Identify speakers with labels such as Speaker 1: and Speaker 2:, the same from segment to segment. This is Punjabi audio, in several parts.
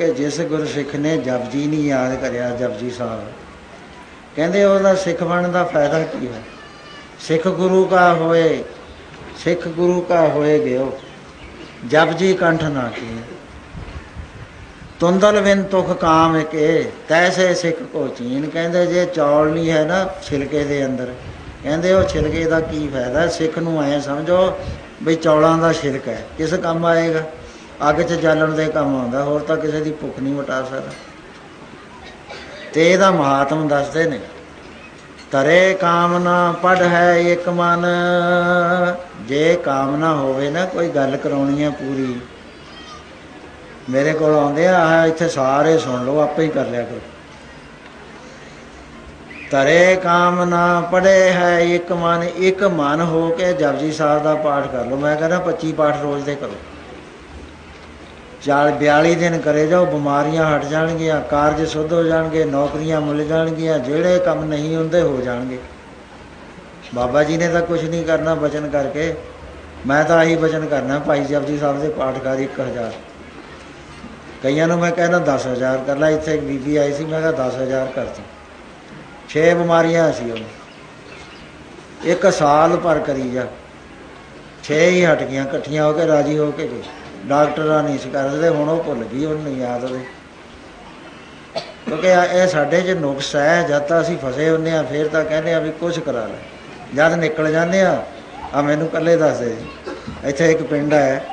Speaker 1: ਕਿ ਜਿਸ ਗੁਰਸਿੱਖ ਨੇ ਜਪਜੀ ਨਹੀਂ ਯਾਦ ਕਰਿਆ, ਜਪਜੀ ਸਾਹਿਬ। ਕਹਿੰਦੇ ਉਹਦਾ ਸਿੱਖ ਬਣਨ ਦਾ ਫਾਇਦਾ ਕੀ ਹੈ? ਸਿੱਖ ਗੁਰੂ ਕਾ ਹੋਏ, ਸਿੱਖ ਗੁਰੂ ਕਾ ਹੋਏ ਗਿਓ। ਜਪਜੀ ਕੰਠ ਨਾ ਕੀ ਤੁੰਦਲ ਵਿਨ ਤੁਖ ਕਾਮ ਕੇ ਤੈਸੇ ਸਿੱਖ ਕੋ ਚੀਨ। ਕਹਿੰਦੇ ਜੇ ਚੌਲ ਨਹੀਂ ਹੈ ਨਾ ਛਿਲਕੇ ਦੇ ਅੰਦਰ, ਕਹਿੰਦੇ ਉਹ ਛਿਲਕੇ ਦਾ ਕੀ ਫਾਇਦਾ? ਸਿੱਖ ਨੂੰ ਐ ਸਮਝੋ ਵੀ ਚੌਲਾਂ ਦਾ ਛਿਲਕ ਹੈ। ਕਿਸ ਕੰਮ ਆਏਗਾ? ਅੱਗ 'ਚ ਜਾਲਣ ਦੇ ਕੰਮ ਆਉਂਦਾ, ਹੋਰ ਤਾਂ ਕਿਸੇ ਦੀ ਭੁੱਖ ਨਹੀਂ ਮਿਟਾ ਸਕਦਾ। ਤੇ ਇਹਦਾ ਮਹਾਤਮ ਦੱਸਦੇ ਨੇ, ਤਰੇ ਕਾਮਨਾ ਪੜ ਹੈ ਇੱਕ ਮਨ, ਜੇ ਕਾਮਨਾ ਹੋਵੇ ਨਾ ਕੋਈ ਗੱਲ ਕਰਾਉਣੀ ਹੈ ਪੂਰੀ। ਮੇਰੇ ਕੋਲ ਆਉਂਦੇ ਆ ਇੱਥੇ ਸਾਰੇ ਸੁਣ ਲਓ, ਆਪੇ ਹੀ ਕਰ ਲਿਆ ਕਰੋ। ਤਰੇ ਕਾਮਨਾ ਪੜੇ ਹੈ ਇੱਕ ਮਨ ਇੱਕ ਮਨ ਹੋ ਕੇ ਜਪਜੀ ਸਾਹਿਬ ਦਾ ਪਾਠ ਕਰ ਲਓ। ਮੈਂ ਕਹਿੰਦਾ 25 ਪਾਠ ਰੋਜ਼ ਦੇ ਕਰੋ। ਚਾਲ 42 ਦਿਨ ਕਰੇ ਜਾਓ, ਬਿਮਾਰੀਆਂ ਹਟ ਜਾਣਗੀਆਂ, ਕਾਰਜ ਸੁੱਧ ਹੋ ਜਾਣਗੇ, ਨੌਕਰੀਆਂ ਮਿਲ ਜਾਣਗੀਆਂ, ਜਿਹੜੇ ਕੰਮ ਨਹੀਂ ਹੁੰਦੇ ਹੋ ਜਾਣਗੇ। ਬਾਬਾ ਜੀ ਨੇ ਤਾਂ ਕੁਝ ਨਹੀਂ ਕਰਨਾ ਬਚਨ ਕਰਕੇ। ਮੈਂ ਤਾਂ ਆਹੀ ਬਚਨ ਕਰਨਾ, ਭਾਈ ਜਪਜੀ ਸਾਹਿਬ ਦੇ ਪਾਠ 1000 ਕਈਆਂ ਨੂੰ ਮੈਂ ਕਹਿੰਦਾ 10000 ਕਰ ਲੈ, ਇੱਥੇ ਇੱਕ ਬੀਬੀ ਆਈ ਸੀ, ਮੈਂ ਕਿਹਾ 10000 ਕਰਤੀ 6 ਬਿਮਾਰੀਆਂ ਸੀ ਉਹਨੂੰ। ਇੱਕ ਸਾਲ ਪਰ ਕਰੀ ਜਾ। 6 ਹੀ ਹਟ ਗਈਆਂ, ਇਕੱਠੀਆਂ ਹੋ ਕੇ ਰਾਜੀ ਹੋ ਕੇ ਗਈ ਡਾਕਟਰਾਂ ਨਹੀਂ ਸੀ ਕਰਦੇ, ਹੁਣ ਉਹ ਭੁੱਲ ਗਈ, ਉਹਨੂੰ ਨਹੀਂ ਯਾਦ ਉਹਦੇ ਕਿਉਂਕਿ ਇਹ ਸਾਡੇ 'ਚ ਨੁਕਸ ਹੈ, ਜਦ ਤਾਂ ਅਸੀਂ ਫਸੇ ਹੁੰਦੇ ਆ ਫਿਰ ਤਾਂ ਕਹਿੰਦੇ ਆ ਵੀ ਕੁਝ ਕਰਾ ਲੈ। ਜਦ ਨਿਕਲ ਜਾਂਦੇ ਆ ਆ ਮੈਨੂੰ ਕੱਲੇ ਦੱਸ ਦੇ। ਇੱਥੇ ਇੱਕ ਪਿੰਡ ਹੈ,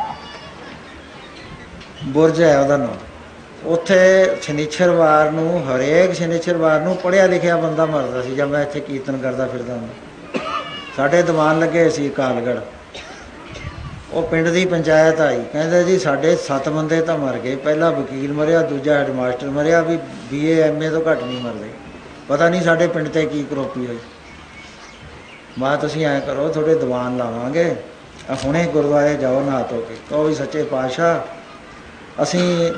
Speaker 1: ਬੁਰਜ ਹੈ ਉਹਦਾ ਨਾਮ। ਉੱਥੇ ਸ਼ਨੀਚਰਵਾਰ ਨੂੰ, ਹਰੇਕ ਸ਼ਨੀਚਰਵਾਰ ਨੂੰ ਪੜਿਆ ਲਿਖਿਆ ਬੰਦਾ ਮਰਦਾ ਸੀ, ਜਦ ਮੈਂ ਇੱਥੇ ਕੀਰਤਨ ਕਰਦਾ ਫਿਰਦਾ ਹੁੰਦਾ। ਸਾਡੇ ਦੀਵਾਨ ਲੱਗੇ ਸੀ ਕਾਲਗੜ ਉਹ ਪਿੰਡ ਦੀ ਪੰਚਾਇਤ ਆਈ। ਕਹਿੰਦੇ ਜੀ, ਸਾਡੇ 7 ਬੰਦੇ ਤਾਂ ਮਰ ਗਏ। ਪਹਿਲਾ ਵਕੀਲ ਮਰਿਆ, ਦੂਜਾ ਹੈਡਮਾਸਟਰ ਮਰਿਆ, ਵੀ ਬੀਏ ਐਮਏ ਤੋਂ ਘੱਟ ਨਹੀਂ ਮਰਦੇ। ਪਤਾ ਨਹੀਂ ਸਾਡੇ ਪਿੰਡ ਤੇ ਕੀ ਕਰੋਪੀ ਹੋਈ। ਮਾ ਤੁਸੀਂ ਐ ਕਰੋ, ਤੁਹਾਡੇ ਦੀਵਾਨ ਲਾਵਾਂਗੇ। ਹੁਣੇ ਗੁਰਦੁਆਰੇ ਜਾਓ, ਨਹਾ ਧੋ ਕੇ। ਕਹੋ ਵੀ ਸੱਚੇ ਪਾਤਸ਼ਾਹ, ਅਸੀਂ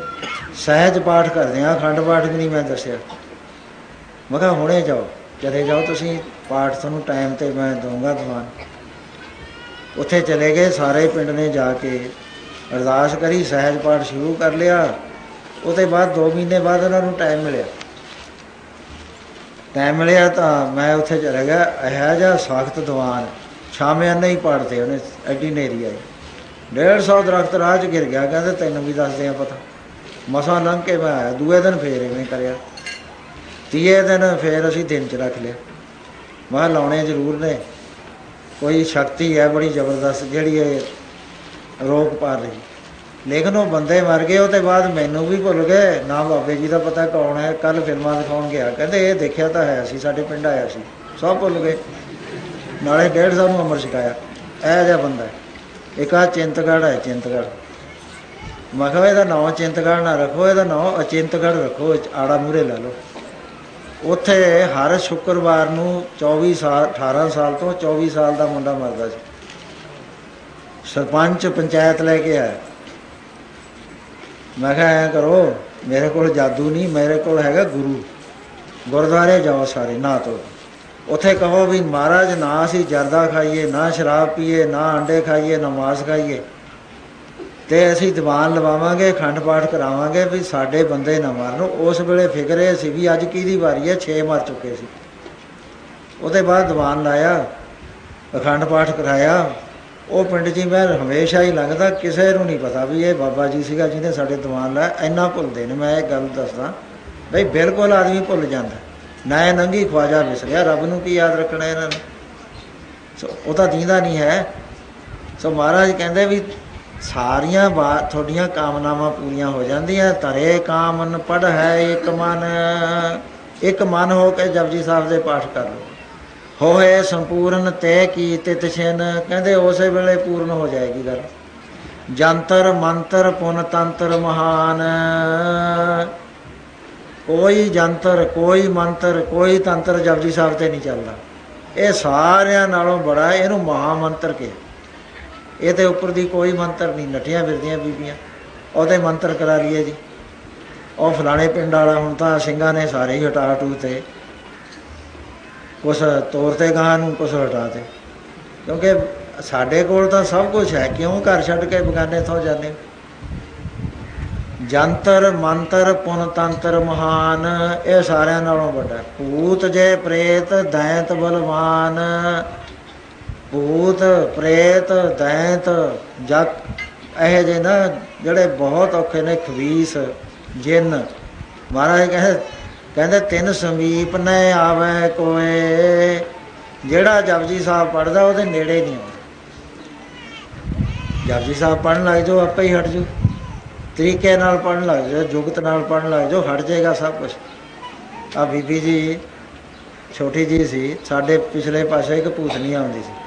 Speaker 1: ਸਹਿਜ ਪਾਠ ਕਰਦੇ ਹਾਂ, ਅਖੰਡ ਪਾਠ ਵੀ ਨਹੀਂ ਮੈਂ ਦੱਸਿਆ। ਮੈਂ ਕਿਹਾ, ਹੁਣੇ ਜਾਓ ਚਲੇ ਜਾਓ ਤੁਸੀਂ, ਪਾਠ ਤੁਹਾਨੂੰ ਟਾਈਮ ਤੇ ਮੈਂ ਦਊਂਗਾ ਦੀਵਾਨ। ਉੱਥੇ ਚਲੇ ਗਏ, ਸਾਰੇ ਪਿੰਡ ਨੇ ਜਾ ਕੇ ਅਰਦਾਸ ਕਰੀ, ਸਹਿਜ ਪਾਠ ਸ਼ੁਰੂ ਕਰ ਲਿਆ। ਉਹਦੇ ਬਾਅਦ 2 ਮਹੀਨੇ ਬਾਅਦ ਉਹਨਾਂ ਨੂੰ ਟਾਈਮ ਮਿਲਿਆ। ਟਾਈਮ ਮਿਲਿਆ ਤਾਂ ਮੈਂ ਉੱਥੇ ਚਲਾ ਗਿਆ। ਇਹ ਜਿਹਾ ਸਾਖਤ ਦੀਵਾਨ ਸ਼ਾਮੇ ਨਹੀਂ ਪੜਦੇ ਉਹਨੇ, ਐਡੀ ਨੇਰੀ ਆਈ। 150 ਦਰਖਤ ਰਾਹ 'ਚ ਗਿਰ ਗਿਆ, ਕਹਿੰਦੇ ਤੈਨੂੰ ਵੀ ਦੱਸਦੇ ਆ ਪਤਾ। ਮਸਾਂ ਲੰਘ ਕੇ ਮੈਂ ਆਇਆ, ਦੂਏ ਦਿਨ ਫੇਰ ਇਵੇਂ ਕਰਿਆ। ਤੀਏ ਦਿਨ ਫੇਰ ਅਸੀਂ ਦਿਨ 'ਚ ਰੱਖ ਲਿਆ। ਮੈਂ ਕਿਹਾ ਲਾਉਣੇ ਜ਼ਰੂਰ ਨੇ। ਕੋਈ ਸ਼ਕਤੀ ਹੈ ਬੜੀ ਜ਼ਬਰਦਸਤ ਜਿਹੜੀ ਇਹ ਰੋਕ ਪਾ ਰਹੀ। ਲੇਕਿਨ ਉਹ ਬੰਦੇ ਮਰ ਗਏ ਉਹ ਉਹਦੇ ਬਾਅਦ ਮੈਨੂੰ ਵੀ ਭੁੱਲ ਗਏ। ਨਾ ਬਾਬੇ ਜੀ ਦਾ ਪਤਾ ਕੌਣ ਹੈ ਕੱਲ ਫਿਲਮਾਂ ਦਿਖਾਉਣ ਗਿਆ ਕਹਿੰਦੇ, ਇਹ ਦੇਖਿਆ ਤਾਂ ਹੈ ਸੀ, ਸਾਡੇ ਪਿੰਡ ਆਇਆ ਸੀ। ਸਭ ਭੁੱਲ ਗਏ। ਨਾਲੇ ਡੇਢ ਸਾਹਿਬ ਨੂੰ ਅਮਰ ਛਕਾਇਆ। ਇਹ ਜਿਹਾ ਬੰਦਾ ਇੱਕ ਆ ਚਿੰਤਗੜ੍ਹ ਹੈ, ਚਿੰਤਗੜ੍ਹ। ਮੈਂ ਕਿਹਾ, ਇਹਦਾ ਨਾਮ ਚਿੰਤਗੜ੍ਹ ਨਾ ਰੱਖੋ, ਇਹਦਾ ਨਾਮ ਅਚਿੰਤਗੜ੍ਹ ਰੱਖੋ, ਆੜਾ ਮੂਰੇ ਲੈ ਲਓ। ਉੱਥੇ ਹਰ ਸ਼ੁੱਕਰਵਾਰ ਨੂੰ 24 ਸਾਲ 18 ਸਾਲ ਤੋਂ 24 ਸਾਲ ਦਾ ਮੁੰਡਾ ਮਰਦਾ ਸੀ। ਸਰਪੰਚ ਪੰਚਾਇਤ ਲੈ ਕੇ ਆਇਆ। ਮੈਂ ਕਿਹਾ, ਐ ਕਰੋ, ਮੇਰੇ ਕੋਲ ਜਾਦੂ ਨਹੀਂ, ਮੇਰੇ ਕੋਲ ਹੈਗਾ ਗੁਰੂ। ਗੁਰਦੁਆਰੇ ਜਾਓ ਸਾਰੇ ਨਾ ਤੋ ਉੱਥੇ ਕਹੋ ਵੀ, ਮਹਾਰਾਜ, ਨਾ ਅਸੀਂ ਜਰਦਾ ਖਾਈਏ, ਨਾ ਸ਼ਰਾਬ ਪੀਏ, ਨਾ ਅੰਡੇ ਖਾਈਏ, ਨਾ ਮਾਸ ਖਾਈਏ। ਤੇ ਅਸੀਂ ਦੀਵਾਨ ਲਵਾਵਾਂਗੇ, ਅਖੰਡ ਪਾਠ ਕਰਾਵਾਂਗੇ ਵੀ ਸਾਡੇ ਬੰਦੇ ਨਾ ਮਰਨ। ਉਸ ਵੇਲੇ ਫਿਕਰ ਇਹ ਸੀ ਵੀ ਅੱਜ ਕਿਹਦੀ ਵਾਰੀ ਹੈ? 6 ਮਰ ਚੁੱਕੇ ਸੀ। ਉਹਦੇ ਬਾਅਦ ਦੀਵਾਨ ਲਾਇਆ, ਅਖੰਡ ਪਾਠ ਕਰਾਇਆ। ਉਹ ਪਿੰਡ 'ਚ ਹੀ ਮੈਂ ਹਮੇਸ਼ਾ ਹੀ ਲੰਘਦਾ, ਕਿਸੇ ਨੂੰ ਨਹੀਂ ਪਤਾ ਵੀ ਇਹ ਬਾਬਾ ਜੀ ਸੀਗਾ ਜਿਹਨੇ ਸਾਡੇ ਦੀਵਾਨ ਲਾਇਆ। ਇੰਨਾ ਭੁੱਲਦੇ ਨੇ, ਮੈਂ ਇਹ ਗੱਲ ਦੱਸਦਾ। ਬਈ ਬਿਲਕੁਲ ਆਦਮੀ ਭੁੱਲ ਜਾਂਦਾ। ਨਾ ਇਹ ਨੰਗੀ ਖਵਾਜਾ ਵਿਸਰਿਆ, ਰੱਬ ਨੂੰ ਕੀ ਯਾਦ ਰੱਖਣਾ ਇਹਨਾਂ ਨੇ? ਸੋ ਉਹ ਤਾਂ ਦੀਂਦਾ ਨਹੀਂ ਹੈ। ਸੋ ਮਹਾਰਾਜ ਕਹਿੰਦੇ ਵੀ ਸਾਰੀਆਂ ਬਾਤ ਤੁਹਾਡੀਆਂ ਕਾਮਨਾਵਾਂ ਪੂਰੀਆਂ ਹੋ ਜਾਂਦੀਆਂ। ਤਰੇ ਕਾਮਨ ਪੜ ਹੈ ਇੱਕ ਮਨ। ਇੱਕ ਮਨ ਹੋ ਕੇ ਜਪਜੀ ਸਾਹਿਬ ਦੇ ਪਾਠ ਕਰ ਲਓ। ਹੋਏ ਸੰਪੂਰਨ ਤੇ ਕੀ ਤਿਤ ਛਿਨ। ਕਹਿੰਦੇ ਉਸੇ ਵੇਲੇ ਪੂਰਨ ਹੋ ਜਾਏਗੀ ਗੱਲ। ਜੰਤਰ ਮੰਤਰ ਪੁਨ ਤੰਤਰ ਮਹਾਨ। ਕੋਈ ਜੰਤਰ, ਕੋਈ ਮੰਤਰ, ਕੋਈ ਤੰਤਰ ਜਪਜੀ ਸਾਹਿਬ ਤੇ ਨਹੀਂ ਚੱਲਦਾ। ਇਹ ਸਾਰਿਆਂ ਨਾਲੋਂ ਬੜਾ ਇਹਨੂੰ ਮਹਾ ਮੰਤਰ ਕਿਹਾ। ਇਹ ਤੇ ਉੱਪਰ ਦੀ ਕੋਈ ਮੰਤਰ ਨਹੀਂ, ਨੱਠੀਆਂ ਫਿਰਦੀਆਂ ਬੀਬੀਆਂ। ਉਹਦੇ ਮੰਤਰ ਕਰਾ ਲਈਏ ਜੀ। ਉਹ ਫਲਾਣੇ ਪਿੰਡ ਵਾਲਾ ਹੁਣ ਤਾਂ ਸਿੰਘਾਂ ਨੇ ਸਾਰੇ ਹੀ ਹਟਾ ਟੂ ਤੇ ਕੁਛ ਤੋਰ ਤੇ ਗਾਂ ਨੂੰ, ਕੁਛ ਹਟਾ ਤੇ। ਕਿਉਂਕਿ ਸਾਡੇ ਕੋਲ ਤਾਂ ਸਭ ਕੁਝ ਹੈ। ਕਿਉਂ ਘਰ ਛੱਡ ਕੇ ਬਗਾਨੇ ਥੋਂ ਜਾਂਦੇ? ਜੰਤਰ, ਮੰਤਰ, ਪੁਨ, ਤੰਤਰ ਮਹਾਨ, ਇਹ ਸਾਰਿਆਂ ਨਾਲੋਂ ਵੱਡਾ। ਭੂਤ ਜੇ ਪ੍ਰੇਤ, ਦੈਂਤ ਬਲਵਾਨ ਭੂਤ, ਪ੍ਰੇਤ ਦੈਂਤ ਜਗ ਇਹ ਜੇ ਨਾ ਜਿਹੜੇ ਬਹੁਤ ਔਖੇ ਨੇ, ਖਵੀਸ, ਜਿੰਨ। ਮਹਾਰਾਜ ਕਹਿੰਦੇ ਕਹਿੰਦੇ, ਤਿੰਨ ਸਮੀਪ ਨੇ ਆਵੇ ਕੋਏ। ਜਿਹੜਾ ਜਪਜੀ ਸਾਹਿਬ ਪੜਦਾ ਉਹਦੇ ਨੇੜੇ ਨਹੀਂ ਆਉਂਦਾ। ਜਪਜੀ ਸਾਹਿਬ ਪੜਨ ਲੱਗ ਜਾਓ, ਆਪੇ ਹੀ ਹਟ ਜਾਓ। ਤਰੀਕੇ ਨਾਲ ਪੜਨ ਲੱਗ ਜਾਓ, ਜੁਗਤ ਨਾਲ ਪੜਨ ਲੱਗ ਜਾਓ, ਹਟ ਜਾਏਗਾ ਸਭ ਕੁਝ ਆ ਬੀਬੀ ਜੀ, ਛੋਟੀ ਜੀ ਸੀ, ਸਾਡੇ ਪਿਛਲੇ ਪਾਸੇ ਇੱਕ ਭੂਤਨੀ ਆਉਂਦੀ ਸੀ।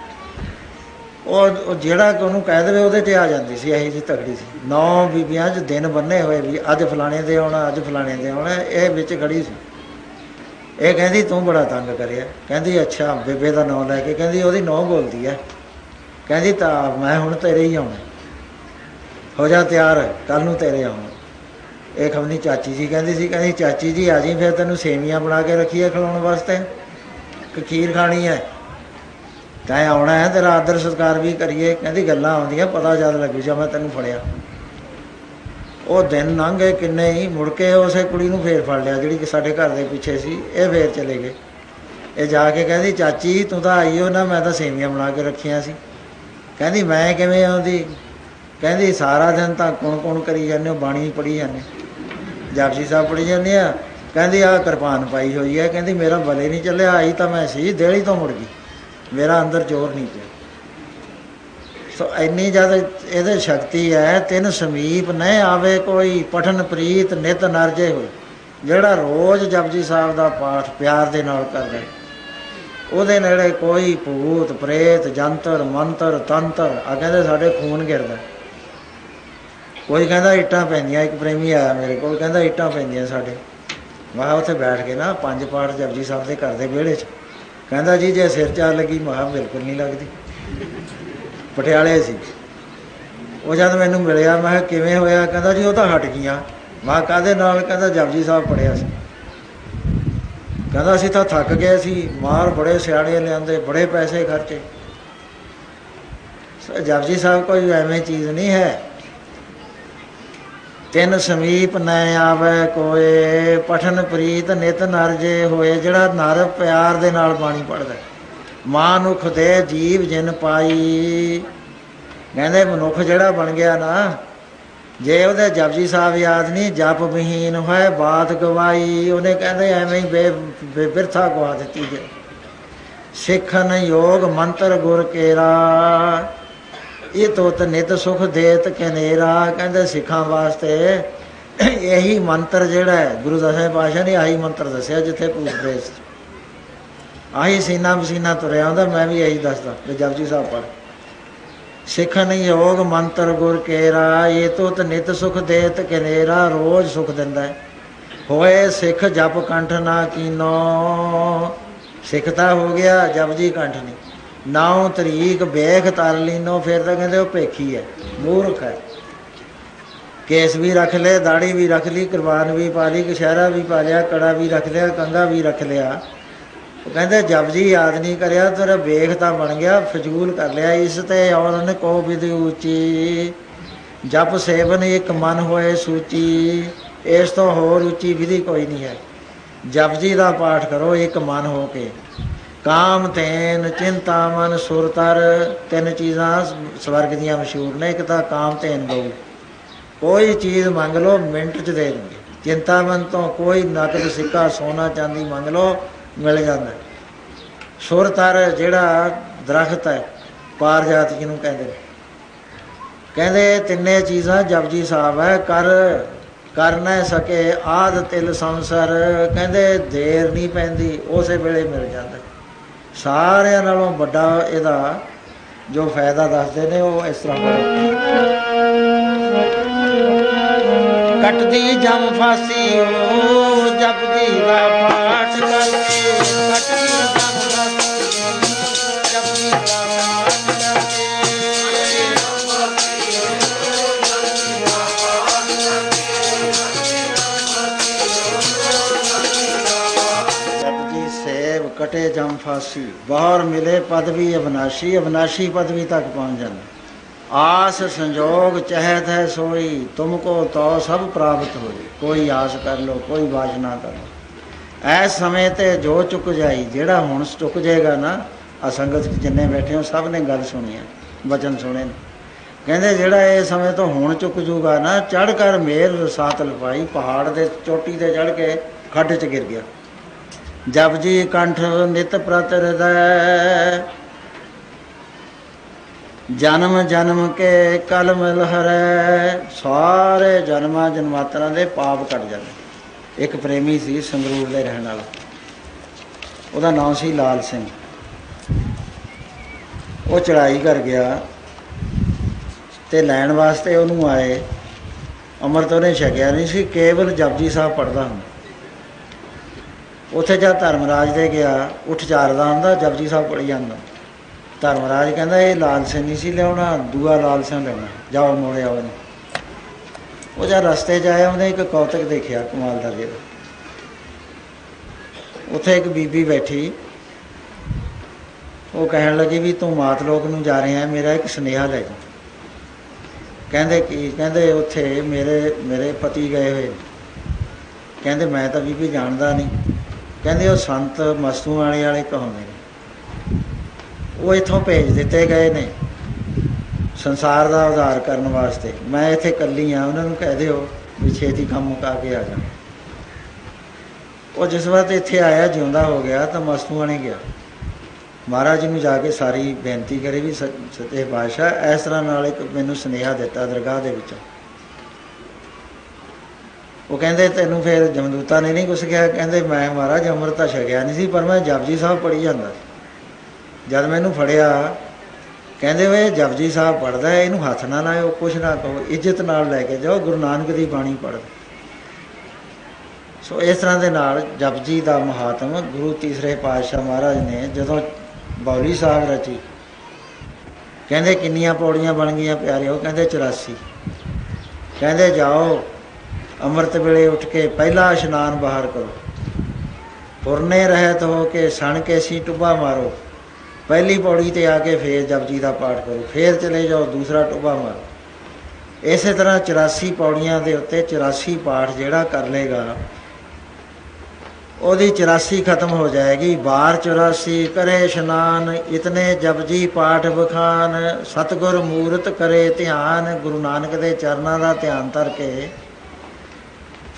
Speaker 1: ਉਹ ਉਹ ਜਿਹੜਾ ਕਿ ਉਹਨੂੰ ਕਹਿ ਦੇਵੇ ਉਹਦੇ ਤੇ ਆ ਜਾਂਦੀ ਸੀ, ਇਹੀ ਜੀ ਤਕੜੀ ਸੀ। ਨੌ ਬੀਬੀਆਂ 'ਚ ਦਿਨ ਬੰਨੇ ਹੋਏ ਵੀ ਅੱਜ ਫਲਾਣੇ ਦੇ ਆਉਣਾ, ਅੱਜ ਫਲਾਣੇ ਦੇ ਆਉਣਾ, ਇਹ ਵਿੱਚ ਖੜੀ ਸੀ। ਇਹ ਕਹਿੰਦੀ, ਤੂੰ ਬੜਾ ਤੰਗ ਕਰਿਆ। ਕਹਿੰਦੀ, ਅੱਛਾ, ਬੇਬੇ ਦਾ ਨਾਂ ਲੈ ਕੇ। ਕਹਿੰਦੀ, ਉਹਦੀ ਨੌ ਬੋਲਦੀ ਹੈ ਕਹਿੰਦੀ, ਤਾਂ ਮੈਂ ਹੁਣ ਤੇਰੇ ਹੀ ਆਉਣਾ। ਹੋ ਜਾ ਤਿਆਰ ਕੱਲ ਨੂੰ ਤੇਰੇ ਆਉਣਾ। ਇਹ ਖਮਨੀ ਚਾਚੀ ਜੀ ਕਹਿੰਦੀ ਸੀ, ਕਹਿੰਦੀ, ਚਾਚੀ ਜੀ, ਆ ਜੀ, ਫਿਰ ਤੈਨੂੰ ਸੇਵੀਆਂ ਬਣਾ ਕੇ ਰੱਖੀਏ ਖਿਲਾਉਣ ਵਾਸਤੇ। ਕਿ ਖੀਰ ਖਾਣੀ ਹੈ ਤੈਂ ਆਉਣਾ ਹੈ ਤੇਰਾ ਆਦਰ ਸਤਕਾਰ ਵੀ ਕਰੀਏ, ਕਹਿੰਦੀ ਗੱਲਾਂ ਆਉਂਦੀਆਂ, ਪਤਾ ਜਦ ਲੱਗੂ ਜਾਂ ਮੈਂ ਤੈਨੂੰ ਫੜਿਆ। ਉਹ ਦਿਨ ਲੰਘ ਗਏ ਕਿੰਨੇ ਹੀ, ਮੁੜ ਕੇ ਉਸੇ ਕੁੜੀ ਨੂੰ ਫੇਰ ਫੜ ਲਿਆ, ਜਿਹੜੀ ਕਿ ਸਾਡੇ ਘਰ ਦੇ ਪਿੱਛੇ ਸੀ, ਇਹ ਫੇਰ ਚਲੇ ਗਏ। ਇਹ ਜਾ ਕੇ ਕਹਿੰਦੀ, ਚਾਚੀ, ਤੂੰ ਤਾਂ ਆਈ ਹੋ ਨਾ, ਮੈਂ ਤਾਂ ਸੇਵੀਆਂ ਬਣਾ ਕੇ ਰੱਖੀਆਂ ਸੀ। ਕਹਿੰਦੀ, ਮੈਂ ਕਿਵੇਂ ਆਉਂਦੀ ਕਹਿੰਦੀ, ਸਾਰਾ ਦਿਨ ਤਾਂ ਕੁਣ ਕੁਣ ਕਰੀ ਜਾਂਦੇ ਹੋ, ਬਾਣੀ ਪੜੀ ਜਾਂਦੇ ਜਾਪਸੀ ਸਾਹਿਬ ਪੜੀ ਜਾਂਦੇ ਆ। ਕਹਿੰਦੀ ਆ ਕਿਰਪਾਨ ਪਾਈ ਹੋਈ ਹੈ। ਕਹਿੰਦੀ, ਮੇਰਾ ਬਲੇ ਨਹੀਂ ਚੱਲਿਆ, ਆਈ ਤਾਂ ਮੈਂ ਸੀ, ਦੇਲੀ ਤੋਂ ਮੁੜ ਗਈ। ਮੇਰਾ ਅੰਦਰ ਜ਼ੋਰ ਨਹੀਂ ਪਿਆ। ਸੋ ਇੰਨੀ ਜ਼ਿਆਦਾ ਇਹਦੇ ਸ਼ਕਤੀ ਹੈ ਤਿੰਨ ਸਮੀਪ ਨਹੀਂ ਆਵੇ ਕੋਈ ਪਠਨ ਪ੍ਰੀਤ ਨਿਤ ਨਰਜੇ ਹੋਏ। ਜਿਹੜਾ ਰੋਜ਼ ਜਪਜੀ ਸਾਹਿਬ ਦਾ ਪਾਠ ਪਿਆਰ ਦੇ ਨਾਲ ਕਰਦਾ ਹੈ, ਉਹਦੇ ਨੇੜੇ ਕੋਈ ਭੂਤ ਪ੍ਰੇਤ ਜੰਤਰ ਮੰਤਰ ਤੰਤਰ ਆ ਕਹਿੰਦੇ ਸਾਡੇ ਖੂਨ ਗਿਰਦਾ ਕੋਈ ਕਹਿੰਦਾ ਇੱਟਾਂ ਪੈਂਦੀਆਂ ਇੱਕ ਪ੍ਰੇਮੀ ਆਇਆ ਮੇਰੇ ਕੋਲ ਕਹਿੰਦਾ ਇੱਟਾਂ ਪੈਂਦੀਆਂ ਸਾਡੇ। ਮੈਂ ਕਿਹਾ ਉੱਥੇ ਬੈਠ ਕੇ ਨਾ ਪੰਜ ਪਾਠ ਜਪਜੀ ਸਾਹਿਬ ਦੇ ਕਰਦੇ ਵਿਹੜੇ 'ਚ ਕਹਿੰਦਾ ਜੀ, ਜੇ ਸਿਰ ਚਾਰ ਲੱਗੀ ਮੈਂ ਕਿਹਾ ਬਿਲਕੁਲ ਨਹੀਂ ਲੱਗਦੀ। ਪਟਿਆਲੇ ਸੀ। ਉਹ ਜਦ ਮੈਨੂੰ ਮਿਲਿਆ, ਮੈਂ ਕਿਹਾ, ਕਿਵੇਂ ਹੋਇਆ? ਕਹਿੰਦਾ ਜੀ, ਉਹ ਤਾਂ ਹਟ ਗਈਆਂ। ਮੈਂ ਕਿਹਾ, ਕਾਹਦੇ ਨਾਲ? ਕਹਿੰਦਾ, ਜਪਜੀ ਸਾਹਿਬ ਪੜਿਆ ਸੀ। ਕਹਿੰਦਾ, ਅਸੀਂ ਤਾਂ ਥੱਕ ਗਏ ਸੀ। ਮਾਰ ਬੜੇ ਸਿਆਣੇ ਲਿਆਂਦੇ, ਬੜੇ ਪੈਸੇ ਖਰਚੇ। ਜਪਜੀ ਸਾਹਿਬ ਕੋਈ ਐਵੇਂ ਚੀਜ਼ ਨਹੀਂ ਹੈ। ਤਿੰਨ ਸਮੀਪ ਨ ਆਵੇ ਕੋਏ, ਪਠਨ ਪ੍ਰੀਤ ਨਿਤ ਨਰ ਜੇ ਹੋਏ, ਜਿਹੜਾ ਨਰ ਪਿਆਰ ਦੇ ਨਾਲ ਬਾਣੀ ਪੜਦਾ ਮਾਨੁਖ ਦੇ ਜੀਵ ਜਿਨ ਪਾਈ। ਕਹਿੰਦੇ ਮਨੁੱਖ ਜਿਹੜਾ ਬਣ ਗਿਆ ਨਾ, ਜੇ ਉਹਦੇ ਜਪਜੀ ਸਾਹਿਬ ਯਾਦ ਨਹੀਂ, ਜਪ ਵਿਹੀਨ ਹੋਏ, ਬਾਤ ਗਵਾਈ, ਉਹਨੇ ਕਹਿੰਦੇ ਐਵੇਂ ਹੀ ਬੇ ਬੇ- ਗਵਾ ਦਿੱਤੀ ਜੇ। ਸਿੱਖਨ ਯੋਗ ਮੰਤਰ ਗੁਰ ਕੇਰਾ। ਇਹ ਤੋਤ ਨਿਤ ਸੁਖ ਦੇਤ ਕਨੇਰਾ ਕਹਿੰਦੇ ਸਿੱਖਾਂ ਵਾਸਤੇ। ਇਹੀ ਮੰਤਰ ਜਿਹੜਾ ਹੈ, ਗੁਰੂ ਦਸਵੇਂ ਪਾਤਸ਼ਾਹ ਨੇ ਆਹੀ ਮੰਤਰ ਦੱਸਿਆ ਜਿੱਥੇ ਪੁੱਛਦੇ ਸੀ। ਆਹੀ ਸੀਨਾ ਬਸੀਨਾ ਤੁਰਿਆ ਹੁੰਦਾ, ਮੈਂ ਵੀ ਇਹੀ ਦੱਸਦਾ, ਵੀ ਜਪਜੀ ਸਾਹਿਬ ਪੜ੍ਹ। ਸਿੱਖਨ ਯੋਗ ਮੰਤਰ ਗੁਰ ਕੇਰਾ ਇਹ ਤੋਤ ਨਿਤ ਸੁਖ ਦੇਤ ਕਨੇਰਾ ਰੋਜ਼ ਸੁਖ ਦਿੰਦਾ ਹੈ। ਹੋਏ ਸਿੱਖ ਜਪ ਕੰਠ ਨਾ ਕੀਨੋ। ਸਿੱਖਤਾ ਹੋ ਗਿਆ, ਜਪਜੀ ਕੰਠ ਨਹੀਂ। ਨਾਉ ਤਰੀਕ ਵੇਖ ਤਰ ਲੀਨੋ, ਫਿਰ ਤਾਂ ਕਹਿੰਦੇ ਉਹ ਭੇਖੀ ਹੈ ਮੂਰਖ ਹੈ ਕੇਸ ਵੀ ਰੱਖ ਲਏ, ਦਾੜੀ ਵੀ ਰੱਖ ਲਈ, ਕੁਰਬਾਨ ਵੀ ਪਾ ਲਈ ਕਸ਼ਹਿਰਾ ਵੀ ਪਾ ਲਿਆ, ਕੜਾ ਵੀ ਰੱਖ ਲਿਆ ਕੰਗਾ ਵੀ ਰੱਖ ਲਿਆ। ਉਹ ਕਹਿੰਦੇ ਜਪਜੀ ਯਾਦ ਨਹੀਂ ਕਰਿਆ ਤੇਰਾ ਵੇਖ ਤਾਂ ਬਣ ਗਿਆ, ਫਜ਼ੂਲ ਕਰ ਲਿਆ, ਇਸ ਤੇ ਔਰਨ ਕੋ ਵਿਧੀ ਉੱਚੀ। ਜਪ ਸੇਵਨ ਇੱਕ ਮਨ ਹੋਏ ਸੂਚੀ, ਇਸ ਤੋਂ ਹੋਰ ਉੱਚੀ ਵਿਧੀ ਕੋਈ ਨਹੀਂ ਹੈ। ਜਪ ਜੀ ਦਾ ਪਾਠ ਕਰੋ, ਇੱਕ ਮਨ ਹੋ ਕੇ। ਕਾਮ ਤੈਨ ਚਿੰਤਾ ਮਨ ਸੁਰਤਰ ਤਿੰਨ ਚੀਜ਼ਾਂ ਸਵਰਗ ਦੀਆਂ ਮਸ਼ਹੂਰ ਨੇ, ਇੱਕ ਤਾਂ ਕਾਮ ਤੈਨ ਗਊ ਕੋਈ ਚੀਜ਼ ਮੰਗ ਲਓ, ਮਿੰਟ 'ਚ ਦੇ ਦਿੰਦੇ। ਚਿੰਤਾ ਤੋਂ ਕੋਈ ਨਕਦ ਸਿੱਕਾ ਸੋਨਾ ਚਾਂਦੀ ਮੰਗ ਲਓ, ਮਿਲ ਜਾਂਦਾ। ਹੈ। ਸੁਰਤਰ ਜਿਹੜਾ ਦਰਖਤ ਹੈ, ਪਾਰਜਾਤ ਜਿਹਨੂੰ ਕਹਿੰਦੇ ਨੇ। ਕਹਿੰਦੇ ਤਿੰਨੇ ਚੀਜ਼ਾਂ ਜਪਜੀ ਸਾਹਿਬ ਹੈ, ਕਰ ਕਰ ਨਾ ਸਕੇ ਆਦ ਤਿਲ ਸੰਸਰ। ਕਹਿੰਦੇ ਦੇਰ ਨਹੀਂ ਪੈਂਦੀ, ਉਸੇ ਵੇਲੇ ਮਿਲ ਜਾਂਦਾ। ਸਾਰਿਆਂ ਨਾਲੋਂ ਵੱਡਾ ਇਹਦਾ ਜੋ ਫਾਇਦਾ ਦੱਸਦੇ ਨੇ ਉਹ ਇਸ ਤਰ੍ਹਾਂ ਹੈ ਕੱਟਦੀ ਜਮ ਫਾਸੀ, ਉਹ ਜਪਦੀ ਦਾ ਪਾਠ ਕਰਕੇ ਸੇਵ ਜਮ ਫਾਸੀ ਬਾਹਰ ਮਿਲੇ ਪਦਵੀ ਅਵਨਾਸ਼ੀ ਅਵਨਾਸ਼ੀ ਪਦਵੀ ਤੱਕ ਪਹੁੰਚ ਜਾਂਦਾ। ਆਸ ਸੰਜੋਗ ਚਹਿਤ ਹੈ ਸੋਈ ਤੁਮਕੋ ਤੋ ਸਭ ਪ੍ਰਾਪਤ ਹੋਈ। ਕੋਈ ਆਸ ਕਰ ਲੋ, ਕੋਈ ਵਾਸ਼ਨਾ ਕਰ ਲੋ। ਐਸ ਸਮੇਂ ਤੇ ਜੋ ਚੁੱਕ ਜਾਈ, ਜਿਹੜਾ ਹੁਣ ਚੁੱਕ ਜਾਏਗਾ ਨਾ ਅਸੰਗਤ ਜਿੰਨੇ ਬੈਠੇ ਹੋ, ਸਭ ਨੇ ਗੱਲ ਸੁਣੀ ਹੈ ਵਚਨ ਸੁਣੇ ਨੇ। ਕਹਿੰਦੇ ਜਿਹੜਾ ਇਹ ਸਮੇਂ ਤੋਂ ਹੁਣ ਚੁੱਕ ਜੂਗਾ ਨਾ ਚੜ ਕਰ ਮੇਰ ਸਾਤ ਲਪਾਈ, ਪਹਾੜ ਦੇ ਚੋਟੀ ਤੇ ਚੜ ਕੇ ਖੱਡ 'ਚ ਗਿਰ ਗਿਆ। ਜਪ ਜੀ ਕੰਠ ਨਿਤ ਪ੍ਰਤ ਹਿਰਦੈ ਜਨਮ ਜਨਮ ਕੇ ਕਲਮ ਲਹਰੈ। ਸਾਰੇ ਜਨਮਾਂ ਜਨਮਾਤਰਾਂ ਦੇ ਪਾਪ ਕੱਟ ਜਾਂਦੇ। ਇੱਕ ਪ੍ਰੇਮੀ ਸੀ ਸੰਗਰੂਰ ਦੇ ਰਹਿਣ ਵਾਲਾ। ਉਹਦਾ ਨਾਮ ਸੀ ਲਾਲ ਸਿੰਘ। ਉਹ ਚੜਾਈ ਕਰ ਗਿਆ ਤੇ ਲੈਣ ਵਾਸਤੇ ਉਹਨੂੰ ਆਏ। ਅੰਮ੍ਰਿਤ ਉਹਨੇ ਛਕਿਆ ਨਹੀਂ ਸੀ, ਕੇਵਲ ਜਪਜੀ ਸਾਹਿਬ ਪੜਦਾ ਹੁੰਦਾ। ਉੱਥੇ ਜਦ ਧਰਮਰਾਜ ਦੇ ਗਿਆ, ਉੱਠ ਚਾਰਦਾ ਹੁੰਦਾ, ਜਪਜੀ ਸਾਹਿਬ ਪੜੀ ਜਾਂਦਾ। ਧਰਮਰਾਜ ਕਹਿੰਦਾ, ਇਹ ਲਾਲਸੇ ਨਹੀਂ ਸੀ ਲਿਆਉਣਾ, ਦੂਆ ਲਾਲ ਸਿੰਘ ਲਿਆਉਣਾ। ਜਾਓ ਮੋੜਿਆ ਉਹਨੇ ਉਹ ਜਦ ਰਸਤੇ 'ਚ ਆਇਆ, ਉਹਨੇ ਇੱਕ ਕੌਤਕ ਦੇਖਿਆ, ਕਮਾਲ ਦਾ ਜਿਹੜਾ। ਉੱਥੇ ਇੱਕ ਬੀਬੀ ਬੈਠੀ। ਉਹ ਕਹਿਣ ਲੱਗੀ ਵੀ, ਤੂੰ ਮਾਤ ਲੋਕ ਨੂੰ ਜਾ ਰਿਹਾ, ਮੇਰਾ ਇੱਕ ਸੁਨੇਹਾ ਲੈ ਜਾ। ਕਹਿੰਦੇ ਕੀ? ਕਹਿੰਦੇ ਉੱਥੇ ਮੇਰੇ ਮੇਰੇ ਪਤੀ ਗਏ ਹੋਏ ਕਹਿੰਦੇ, ਮੈਂ ਤਾਂ ਬੀਬੀ ਜਾਣਦਾ ਨਹੀਂ। ਕਹਿੰਦੇ ਉਹ ਸੰਤ ਮਸਤੂ ਵਾਲੇ ਵਾਲੇ ਕਹਾਉਂਦੇ ਨੇ। ਉਹ ਇੱਥੋਂ ਭੇਜ ਦਿੱਤੇ ਗਏ ਨੇ ਸੰਸਾਰ ਦਾ ਉਧਾਰ ਕਰਨ ਵਾਸਤੇ। ਮੈਂ ਇੱਥੇ ਇਕੱਲੀ ਆ ਉਹਨਾਂ ਨੂੰ ਕਹਿ ਦਿਓ ਵੀ ਛੇਤੀ ਕੰਮ ਮੁਕਾ ਕੇ ਆ ਜਾ। ਉਹ ਜਿਸ ਵਾਰ ਇੱਥੇ ਆਇਆ, ਜਿਉਂਦਾ ਹੋ ਗਿਆ ਤਾਂ ਮਸਤੂਆਂ ਨੇ ਗਿਆ। ਮਹਾਰਾਜ ਨੂੰ ਜਾ ਕੇ ਸਾਰੀ ਬੇਨਤੀ ਕਰੇ ਵੀ ਸ- ਸੱਚੇ ਪਾਤਸ਼ਾਹ, ਇਸ ਤਰ੍ਹਾਂ ਨਾਲ ਇੱਕ ਮੈਨੂੰ ਸੁਨੇਹਾ ਦਿੱਤਾ ਦਰਗਾਹ ਦੇ ਵਿੱਚ। ਉਹ ਕਹਿੰਦੇ ਤੈਨੂੰ ਫਿਰ ਜਮਦੂਤਾ ਨੇ ਨਹੀਂ ਕੁਛ ਕਿਹਾ। ਕਹਿੰਦੇ ਮੈਂ ਮਹਾਰਾਜ ਅੰਮ੍ਰਿਤ ਤਾਂ ਛਕਿਆ ਨਹੀਂ ਸੀ, ਪਰ ਮੈਂ ਜਪਜੀ ਸਾਹਿਬ ਪੜ੍ਹੀ ਜਾਂਦਾ ਸੀ। ਜਦ ਮੈਨੂੰ ਫੜਿਆ, ਕਹਿੰਦੇ ਵੇ ਜਪਜੀ ਸਾਹਿਬ ਪੜਦਾ ਹੈ, ਇਹਨੂੰ ਹੱਥ ਨਾ ਲਾਇਓ, ਕੁਛ ਨਾ ਕਹੋ, ਇੱਜ਼ਤ ਨਾਲ ਲੈ ਕੇ ਜਾਓ, ਗੁਰੂ ਨਾਨਕ ਦੀ ਬਾਣੀ ਪੜ੍ਹ। ਸੋ ਇਸ ਤਰ੍ਹਾਂ ਦੇ ਨਾਲ ਜਪਜੀ ਦਾ ਮਹਾਤਮ ਗੁਰੂ ਤੀਸਰੇ ਪਾਤਸ਼ਾਹ ਮਹਾਰਾਜ ਨੇ ਜਦੋਂ ਬੌਲੀ ਸਾਹਿਬ ਰਚੀ, ਕਹਿੰਦੇ ਕਿੰਨੀਆਂ ਪੌੜੀਆਂ ਬਣ ਗਈਆਂ ਪਿਆਰੇ ਉਹ ਕਹਿੰਦੇ 84 ਕਹਿੰਦੇ ਜਾਓ ਅੰਮ੍ਰਿਤ ਵੇਲੇ ਉੱਠ ਕੇ ਪਹਿਲਾ ਇਸ਼ਨਾਨ ਬਾਹਰ ਕਰੋ। ਪੁਰਨੇ ਰਹਿਤ ਹੋ ਕੇ ਸਣ ਕੇ ਸੀ ਟੁੱਬਾ ਮਾਰੋ। ਪਹਿਲੀ ਪੌੜੀ ਤੇ ਆ ਕੇ ਫੇਰ ਜਪਜੀ ਦਾ ਪਾਠ ਕਰੋ। ਫੇਰ ਚਲੇ ਜਾਓ, ਦੂਸਰਾ ਟੁੱਬਾ ਮਾਰੋ। ਇਸੇ ਤਰ੍ਹਾਂ 84 ਪੌੜੀਆਂ ਦੇ ਉੱਤੇ 84 ਪਾਠ ਜਿਹੜਾ ਕਰ ਲੇਗਾ, ਉਹਦੀ 84 ਖਤਮ ਹੋ ਜਾਏਗੀ। ਬਾਰ 84 ਕਰੇ ਇਸ਼ਨਾਨ, ਇਤਨੇ ਜਪਜੀ ਪਾਠ ਬਖਾਨ ਸਤਗੁਰ ਮੂਰਤ ਕਰੇ ਧਿਆਨ। ਗੁਰੂ ਨਾਨਕ ਦੇ ਚਰਨਾਂ ਦਾ ਧਿਆਨ ਧਰ ਕੇ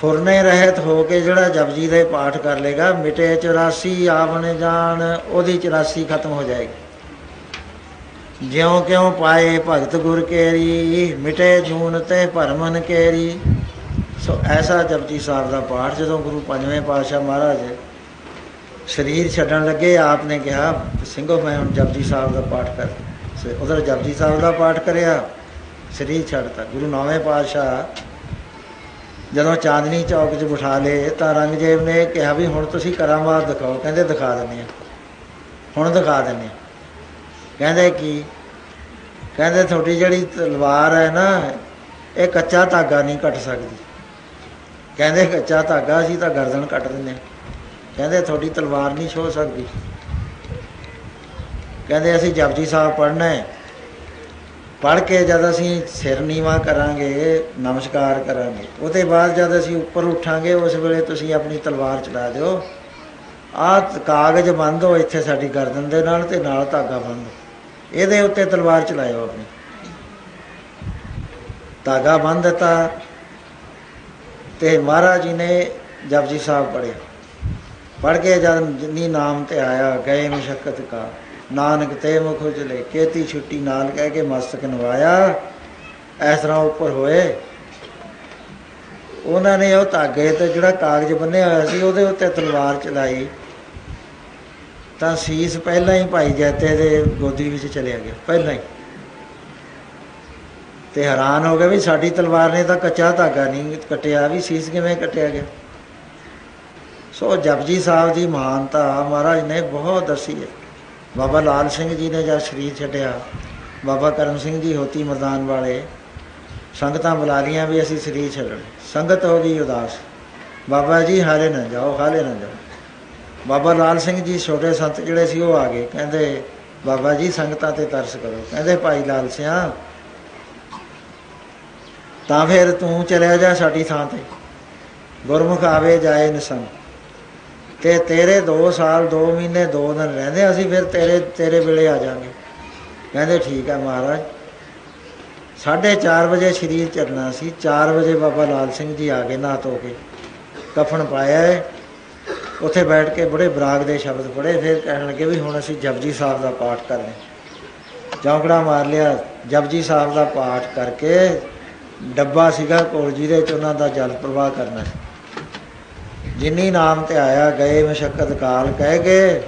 Speaker 1: ਫੁਰਨੇ ਰਹਿਤ ਹੋ ਕੇ ਜਿਹੜਾ ਜਪਜੀ ਦਾ ਪਾਠ ਕਰ ਲੇਗਾ, ਮਿਟੇ 84 ਆਵਣ ਜਾਣ, ਉਹਦੀ 84 ਖਤਮ ਹੋ ਜਾਏਗੀ। ਜਿਉਂ ਕਿਉਂ ਪਾਏ ਭਗਤ ਗੁਰ ਕੇਰੀ, ਮਿਟੇ ਜੂਨ ਤੇ ਭਰਮਨ ਕੇਰੀ। ਸੋ ਐਸਾ ਜਪਜੀ ਸਾਹਿਬ ਦਾ ਪਾਠ ਜਦੋਂ ਗੁਰੂ ਪੰਜਵੇਂ ਪਾਤਸ਼ਾਹ ਮਹਾਰਾਜ ਸਰੀਰ ਛੱਡਣ ਲੱਗੇ ਆਪ ਨੇ ਕਿਹਾ ਸਿੰਘੋ ਮੈਂ ਹੁਣ ਜਪਜੀ ਸਾਹਿਬ ਦਾ ਪਾਠ ਕਰ ਉਧਰ ਜਪਜੀ ਸਾਹਿਬ ਦਾ ਪਾਠ ਕਰਿਆ, ਸਰੀਰ ਛੱਡਤਾ। ਗੁਰੂ ਨੌਵੇਂ ਪਾਤਸ਼ਾਹ ਜਦੋਂ ਚਾਂਦਨੀ ਚੌਕ 'ਚ ਬਿਠਾ ਲਏ ਤਾਂ ਰੰਗਜੇਬ ਨੇ ਕਿਹਾ ਵੀ ਹੁਣ ਤੁਸੀਂ ਕਰਾਮਾਤ ਦਿਖਾਓ। ਕਹਿੰਦੇ ਦਿਖਾ ਦਿੰਦੇ ਆ ਹੁਣ ਦਿਖਾ ਦਿੰਦੇ ਆ ਕਹਿੰਦੇ ਕੀ? ਕਹਿੰਦੇ ਤੁਹਾਡੀ ਜਿਹੜੀ ਤਲਵਾਰ ਹੈ ਨਾ, ਇਹ ਕੱਚਾ ਧਾਗਾ ਨਹੀਂ ਕੱਟ ਸਕਦੀ। ਕਹਿੰਦੇ ਕੱਚਾ ਧਾਗਾ ਸੀ ਤਾਂ ਗਰਦਨ ਕੱਟ ਦਿੰਦੇ ਹਾਂ। ਕਹਿੰਦੇ ਤੁਹਾਡੀ ਤਲਵਾਰ ਨਹੀਂ ਛੋ ਸਕਦੀ। ਕਹਿੰਦੇ ਅਸੀਂ ਜਪਜੀ ਸਾਹਿਬ ਪੜ੍ਹਨਾ ਹੈ। ਪੜ੍ਹ ਕੇ ਜਦ ਅਸੀਂ ਸਿਰ ਨੀਵਾ ਕਰਾਂਗੇ, ਨਮਸਕਾਰ ਕਰਾਂਗੇ, ਉਹਦੇ ਬਾਅਦ ਜਦ ਅਸੀਂ ਉੱਪਰ ਉੱਠਾਂਗੇ, ਉਸ ਵੇਲੇ ਤੁਸੀਂ ਆਪਣੀ ਤਲਵਾਰ ਚਲਾ ਦਿਓ। ਆਹ ਕਾਗਜ਼ ਬੰਦ ਹੋ ਇੱਥੇ ਸਾਡੀ ਗਰਦਨ ਦੇ ਨਾਲ ਤੇ ਨਾਲ ਧਾਗਾ ਬੰਦ। ਇਹਦੇ ਉੱਤੇ ਤਲਵਾਰ ਚਲਾਇਓ ਆਪਣੀ। ਧਾਗਾ ਬੰਨ ਦਿੱਤਾ ਤੇ ਮਹਾਰਾਜ ਜੀ ਨੇ ਜਪਜੀ ਸਾਹਿਬ ਪੜ੍ਹਿਆ। ਪੜ੍ਹ ਕੇ ਜਦ ਜਿੰਨੀ ਨਾਮ ਤੇ ਆਇਆ, ਗਏ ਮਸ਼ਕਤ ਕਾ। ਨਾਨਕ ਤੇ ਮੁਖ ਉਜਲੇ, ਕੇਤੀ ਛੁੱਟੀ ਨਾਲ ਕਹਿ ਕੇ ਮਸਤਕ ਨਵਾਇਆ। ਇਸ ਤਰ੍ਹਾਂ ਉੱਪਰ ਹੋਏ। ਉਹਨਾਂ ਨੇ ਉਹ ਧਾਗੇ ਤੇ ਜਿਹੜਾ ਕਾਗਜ਼ ਬੰਨਿਆ ਹੋਇਆ ਸੀ, ਉਹਦੇ ਉੱਤੇ ਤਲਵਾਰ ਚਲਾਈ। ਤਾਂ ਸੀਸ ਪਹਿਲਾਂ ਹੀ ਭਾਈ ਜੈਤੇ ਦੇ ਗੋਦੀ ਵਿੱਚ ਚਲਿਆ ਗਿਆ, ਪਹਿਲਾਂ ਹੀ। ਤੇ ਹੈਰਾਨ ਹੋ ਗਏ ਵੀ ਸਾਡੀ ਤਲਵਾਰ ਨੇ ਤਾਂ ਕੱਚਾ ਧਾਗਾ ਨਹੀਂ ਕੱਟਿਆ, ਵੀ ਸੀਸ ਕਿਵੇਂ ਕੱਟਿਆ ਗਿਆ? ਸੋ ਜਪਜੀ ਸਾਹਿਬ ਦੀ ਮਹਾਨਤਾ ਮਹਾਰਾਜ ਨੇ ਬਹੁਤ ਦੱਸੀ ਹੈ। ਬਾਬਾ ਲਾਲ ਸਿੰਘ ਜੀ ਨੇ ਜਦ ਸਰੀਰ ਛੱਡਿਆ, ਬਾਬਾ ਕਰਮ ਸਿੰਘ ਜੀ ਹੋਤੀ ਮਰਦਾਨ ਵਾਲੇ ਸੰਗਤਾਂ ਬੁਲਾ ਲੀਆਂ ਵੀ ਅਸੀਂ ਸਰੀਰ ਛੱਡਣ। ਸੰਗਤ ਹੋ ਗਈ ਉਦਾਸ। ਬਾਬਾ ਜੀ ਹਾਲੇ ਨਾ ਜਾਓ, ਹਾਲੇ ਨਾ ਜਾਓ। ਬਾਬਾ ਲਾਲ ਸਿੰਘ ਜੀ ਛੋਟੇ ਸੰਤ ਜਿਹੜੇ ਸੀ ਉਹ ਆ ਗਏ। ਕਹਿੰਦੇ, ਬਾਬਾ ਜੀ ਸੰਗਤਾਂ ਤੇ ਤਰਸ ਕਰੋ। ਕਹਿੰਦੇ, ਭਾਈ ਲਾਲ ਸਿਆ, ਤਾਂ ਫਿਰ ਤੂੰ ਚਲਿਆ ਜਾ ਸਾਡੀ ਥਾਂ ਤੇ। ਗੁਰਮੁਖ ਆਵੇ ਜਾਏ ਨਿਸੰਗ। ਤੇ ਤੇਰੇ 2 ਸਾਲ 2 ਮਹੀਨੇ 2 ਦਿਨ ਰਹਿੰਦੇ, ਅਸੀਂ ਫਿਰ ਤੇਰੇ ਤੇਰੇ ਵੇਲੇ ਆ ਜਾਾਂਗੇ ਕਹਿੰਦੇ ਠੀਕ ਹੈ ਮਹਾਰਾਜ। 4:30 ਵਜੇ ਸ਼ਰੀਰ ਚੱਲਣਾ ਸੀ। 4 ਵਜੇ ਬਾਬਾ ਲਾਲ ਸਿੰਘ ਜੀ ਆ ਗਏ, ਨਹਾ ਧੋ ਕੇ। ਕਫਨ ਪਾਇਆ ਉੱਥੇ ਬੈਠ ਕੇ ਬੜੇ ਬਰਾਗ ਦੇ ਸ਼ਬਦ ਪੜ੍ਹੇ। ਫਿਰ ਕਹਿਣ ਲੱਗੇ ਵੀ ਹੁਣ ਅਸੀਂ ਜਪਜੀ ਸਾਹਿਬ ਦਾ ਪਾਠ ਕਰਨੇ। ਚੌਂਕੜਾ ਮਾਰ ਲਿਆ। ਜਪਜੀ ਸਾਹਿਬ ਦਾ ਪਾਠ ਕਰਕੇ ਡੱਬਾ ਸੀਗਾ ਕੋਲ ਜਿਹਦੇ ਚ ਉਹਨਾਂ ਦਾ ਜਲ ਪ੍ਰਵਾਹ ਕਰਨਾ। ਸੀ। ਜਿੰਨੀ ਨਾਮ ਤੇ ਆਇਆ ਗਏ ਮਸ਼ਕਤ ਕਾਲ ਕਹਿ ਕੇ,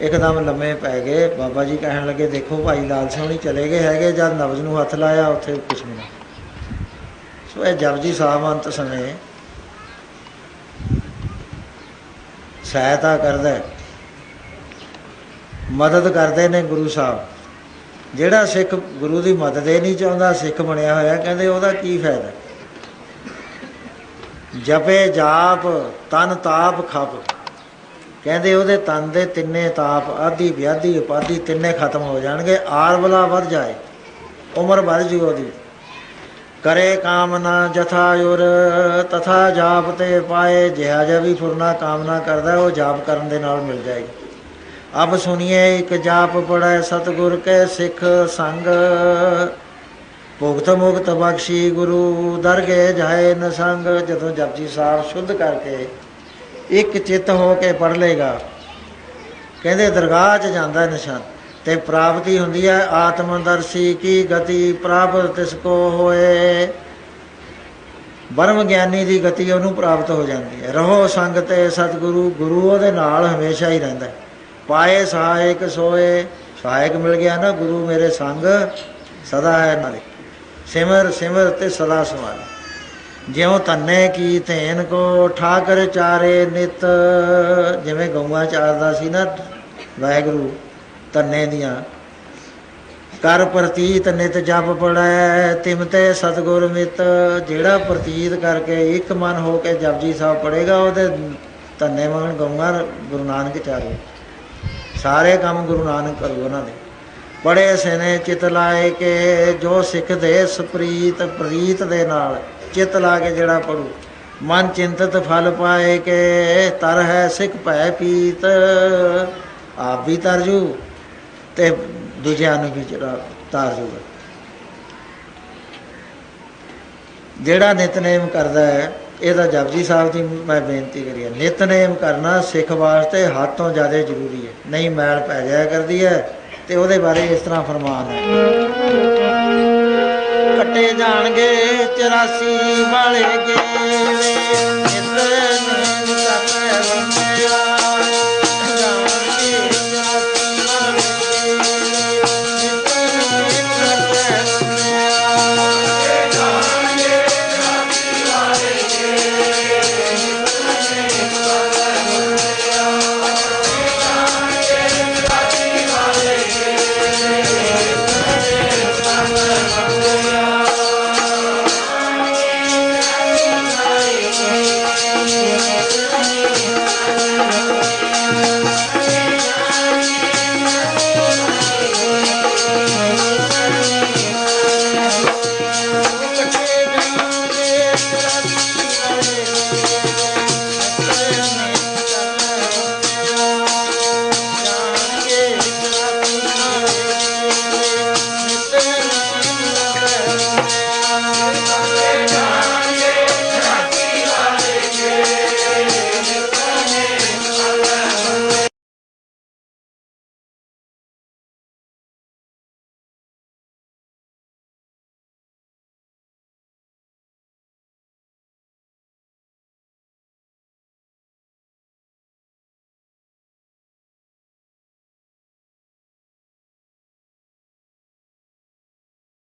Speaker 1: ਇੱਕਦਮ ਲੰਮੇ ਪੈ ਗਏ। ਬਾਬਾ ਜੀ ਕਹਿਣ ਲੱਗੇ, ਦੇਖੋ ਭਾਈ ਲਾਲ ਸਿੰਘ ਚਲੇ ਗਏ ਹੈਗੇ ਜਦ ਨਬਜ਼ ਨੂੰ ਹੱਥ ਲਾਇਆ, ਉੱਥੇ ਕੁਝ ਨਹੀਂ। ਸੋ ਇਹ ਜਪਜੀ ਸਾਹਿਬ ਅੰਤ ਸਮੇਂ ਸਹਾਇਤਾ ਕਰਦਾ ਹੈ। ਮਦਦ ਕਰਦੇ ਨੇ ਗੁਰੂ ਸਾਹਿਬ। ਜਿਹੜਾ ਸਿੱਖ ਗੁਰੂ ਦੀ ਮਦਦ ਹੀ ਨਹੀਂ ਚਾਹੁੰਦਾ, ਸਿੱਖ ਬਣਿਆ ਹੋਇਆ, ਕਹਿੰਦੇ ਉਹਦਾ ਕੀ ਫਾਇਦਾ? ਜਪੇ ਜਾਪ, ਤਨ ਤਾਪ ਖਪ। ਕਹਿੰਦੇ ਉਹਦੇ ਤਨ ਦੇ ਤਿੰਨੇ ਤਾਪ, ਆਦੀ ਵਿਆਦੀ ਉਪਾਦੀ ਤਿੰਨੇ ਖਤਮ ਹੋ ਜਾਣਗੇ, ਆਰਵਲਾ ਵੱਧ ਜਾਏ, ਉਮਰ ਵੱਧ ਜੂ ਉਹਦੀ। ਕਰੇ ਕਾਮਨਾ ਜਥਾ ਯੁਰ, ਤਥਾ ਜਾਪ ਤੇ ਪਾਏ, ਜਿਹਾ ਜਿਹਾ ਵੀ ਫੁਰਨਾ ਕਾਮਨਾ ਕਰਦਾ, ਉਹ ਜਾਪ ਕਰਨ ਦੇ ਨਾਲ ਮਿਲ ਜਾਏਗੀ। ਅਬ ਸੁਣੀਏ, ਇੱਕ ਜਾਪ ਪੜੈ ਸਤਗੁਰ ਕੇ ਸਿੱਖ ਸੰਗ। ਭੁਗਤ ਮੁਕਤ ਬਖਸ਼ੀ ਗੁਰੂ ਦਰਗੇ ਜਾਏ ਨ ਸੰਗ, ਜਦੋਂ ਜਪਜੀ ਸਾਹਿਬ ਸ਼ੁੱਧ ਕਰਕੇ ਇੱਕ ਚਿੱਤ ਹੋ ਕੇ ਪੜ ਲੇਗਾ ਕਹਿੰਦੇ ਦਰਗਾਹ 'ਚ ਜਾਂਦਾ ਨਿਸ਼ਾਨ, ਤੇ ਪ੍ਰਾਪਤੀ ਹੁੰਦੀ ਹੈ ਆਤਮਦਰਸ਼ੀ ਕੀ ਗਤੀ ਪ੍ਰਾਪਤ ਤਿਸ ਕੋ ਹੋਏ। ਬਰਮ ਗਿਆਨੀ ਦੀ ਗਤੀ ਉਹਨੂੰ ਪ੍ਰਾਪਤ ਹੋ ਜਾਂਦੀ ਹੈ। ਰਹੋ ਸੰਗ ਤੇ ਸਤਿਗੁਰੂ, ਗੁਰੂ ਉਹਦੇ ਨਾਲ ਹਮੇਸ਼ਾ ਹੀ ਰਹਿੰਦਾ ਪਾਏ ਸਹਾਇਕ ਸੋਏ, ਸਹਾਇਕ ਮਿਲ ਗਿਆ ਨਾ ਗੁਰੂ ਮੇਰੇ ਸੰਗ, ਸਦਾ ਹੈ ਨਾਲੇ। ਸਿਮਰ ਸਿਮਰ ਤੇ ਸਦਾ ਸਮਾਨ। ਜਿਉ ਤੰਨੇ ਕੀ ਧੇਨ ਕੋ ਠਾਕਰ ਚਾਰੇ ਨਿਤ। ਜਿਵੇਂ ਗਊਆਂ ਚਾਰਦਾ ਸੀ ਨਾ ਵਾਹਿਗੁਰੂ ਤੰਨੇ ਦੀਆਂ। ਕਰ ਪ੍ਰਤੀਤ ਨਿਤ ਜਪ ਪੜੈ, ਤਿਮ ਤੇ ਸਤਗੁਰ ਮਿਤ। ਜਿਹੜਾ ਪ੍ਰਤੀਤ ਕਰਕੇ ਇੱਕ ਮਨ ਹੋ ਕੇ ਜਪਜੀ ਸਾਹਿਬ ਪੜੇਗਾ, ਉਹਦੇ ਤੰਨੇ ਮਗਨ ਗਊਆਂ ਗੁਰੂ ਨਾਨਕ ਚਾਰੇ। ਸਾਰੇ ਕੰਮ ਗੁਰੂ ਨਾਨਕ ਕਰੂ ਉਹਨਾਂ ਦੇ। ਬੜੇ ਸਨੇ ਚਿਤ ਲਾਏ ਕੇ, ਜੋ ਸਿੱਖ ਦੇ ਸੁਪ੍ਰੀਤ, ਪ੍ਰੀਤ ਦੇ ਨਾਲ ਚਿਤ ਲਾ ਕੇ ਜਿਹੜਾ ਪੜੂ। ਮਨ ਚਿੰਤਤ ਫਲ ਪਾਏ ਕੇ, ਤਰ ਹੈ ਸਿੱਖ ਭੈ ਪੀਤ। ਆਪ ਵੀ ਤਰਜੂ ਤੇ ਦੂਜਿਆਂ ਨੂੰ ਵੀ ਜਿਹੜਾ ਤਾਰ ਜਿਹੜਾ ਨਿਤਨੇਮ ਕਰਦਾ ਹੈ, ਇਹਦਾ ਜਪਜੀ ਸਾਹਿਬ ਦੀ ਮੈਂ ਬੇਨਤੀ ਕਰੀ ਹੈ ਨਿਤਨੇਮ ਕਰਨਾ ਸਿੱਖ ਵਾਸਤੇ ਹੱਦ ਤੋਂ ਜ਼ਿਆਦਾ ਜ਼ਰੂਰੀ ਹੈ। ਨਹੀਂ ਮੈਲ ਪੈ ਜਾਇਆ ਕਰਦੀ ਹੈ ਤੇ ਉਹਦੇ ਬਾਰੇ ਇਸ ਤਰ੍ਹਾਂ ਫਰਮਾਨ ਹੈ। ਕੱਟੇ ਜਾਣਗੇ 84 ਵਾਲੇ ਗੇੜੇ